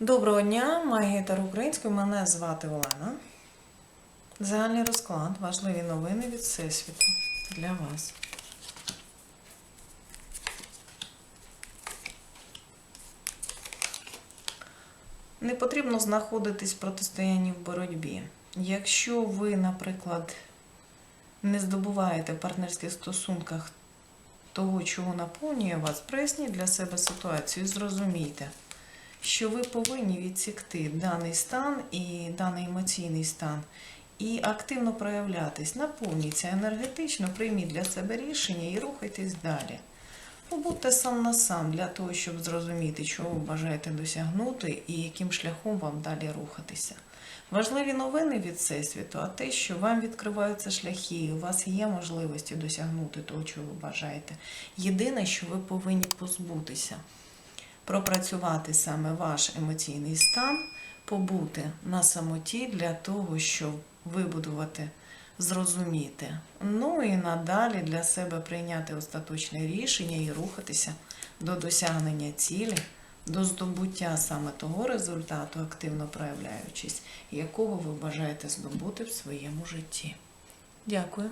Доброго дня, магія Таро українською. Мене звати Олена. Загальний розклад, важливі новини від Всесвіту для вас. Не потрібно знаходитись в протистоянні в боротьбі. Якщо ви, наприклад, не здобуваєте в партнерських стосунках того, чого наповнює вас, проясніть для себе ситуацію, зрозумійте, що ви повинні відсікти даний стан і даний емоційний стан і активно проявлятись, наповніться енергетично, прийміть для себе рішення і рухайтесь далі. Побудьте сам на сам для того, щоб зрозуміти, чого ви бажаєте досягнути і яким шляхом вам далі рухатися. Важливі новини від Всесвіту, а те, що вам відкриваються шляхи, у вас є можливості досягнути того, чого ви бажаєте. Єдине, що ви повинні позбутися, пропрацювати саме ваш емоційний стан, побути на самоті для того, щоб вибудувати, зрозуміти. Ну і надалі для себе прийняти остаточне рішення і рухатися до досягнення цілі, до здобуття саме того результату, активно проявляючись, якого ви бажаєте здобути в своєму житті. Дякую.